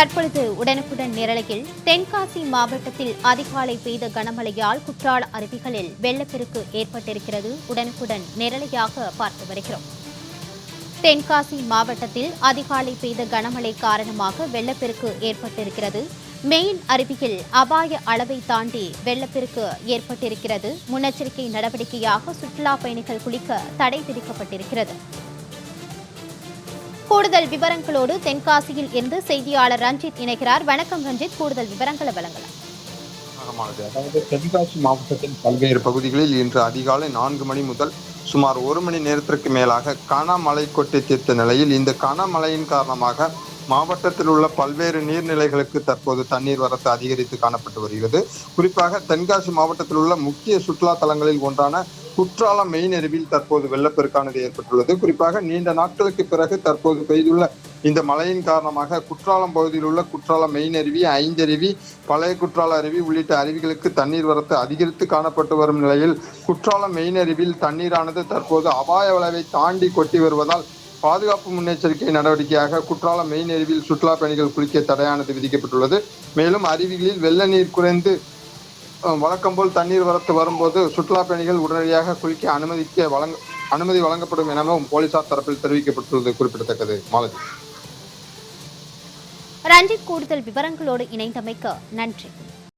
தற்பொழுது உடனுக்குடன் நிரலையில் தென்காசி மாவட்டத்தில் அதிகாலை பெய்த கனமழையால் குற்றால அருவிகளில் வெள்ளப்பெருக்கு ஏற்பட்டிருக்கிறது. உடனுக்குடன் நிரலையாக பார்த்து வருகிறோம். தென்காசி மாவட்டத்தில் அதிகாலை பெய்த கனமழை காரணமாக வெள்ளப்பெருக்கு ஏற்பட்டிருக்கிறது. மெயின் அருவியில் அபாய அளவை தாண்டி வெள்ளப்பெருக்கு ஏற்பட்டிருக்கிறது. முன்னெச்சரிக்கை நடவடிக்கையாக சுற்றுலா பயணிகள் குளிக்க தடை விதிக்கப்பட்டிருக்கிறது. கூடுதல் விவரங்களோடு தென்காசியில் இருந்து செய்தியாளர் ரஞ்சித் இணைகிறார். வணக்கம் ரஞ்சித். கூடுதல் விவரங்களை வழங்கலாம். ஆமானது. அதாவது தென்காசி மாவட்டத்தின் பல்வேறு பகுதிகளில் இன்று அதிகாலை நான்கு மணி முதல் சுமார் ஒரு மணி நேரத்திற்கு மேலாக கனமழை கொட்டி தீர்த்த நிலையில் இந்த கனமழையின் காரணமாக மாவட்டத்தில் உள்ள பல்வேறு நீர்நிலைகளுக்கு தற்போது தண்ணீர் வரத்து அதிகரித்து காணப்பட்டு வருகிறது. குறிப்பாக தென்காசி மாவட்டத்தில் உள்ள முக்கிய சுற்றுலா தலங்களில் ஒன்றான குற்றாலம் மெயின் அருவியில் தற்போது வெள்ளப்பெருக்கானது ஏற்பட்டுள்ளது. குறிப்பாக நீண்ட நாட்களுக்கு பிறகு தற்போது பெய்துள்ள இந்த மழையின் காரணமாக குற்றாலம் பகுதியில் உள்ள குற்றாலம் மெயின் அருவி ஐந்தருவி பழைய குற்றால அருவி உள்ளிட்ட அருவிகளுக்கு தண்ணீர் வரத்து அதிகரித்து காணப்பட்டு வரும் நிலையில் குற்றாலம் மெயின் அருவியில் தண்ணீரானது தற்போது அபாய வளைவை தாண்டி கொட்டி வருவதால் பாதுகாப்பு முன்னெச்சரிக்கை நடவடிக்கையாக குற்றாலம் மெயின் அருவியில் சுற்றுலா பயணிகள் குளிக்க தடையானது விதிக்கப்பட்டுள்ளது. மேலும் அருவிகளில் வெள்ள நீர் குறைந்து வழக்கம் போல் தண்ணீர் வரத்து வரும்போது சுற்றுலா பயணிகள் உடனடியாக குளிக்க அனுமதிக்க வழங்க அனுமதி வழங்கப்படும் எனவும் போலீசார் தரப்பில் தெரிவிக்கப்பட்டுள்ளது குறிப்பிடத்தக்கது. மாலதி. ரஞ்சித் கூடுதல் விவரங்களோடு இணைந்தமைக்கு நன்றி.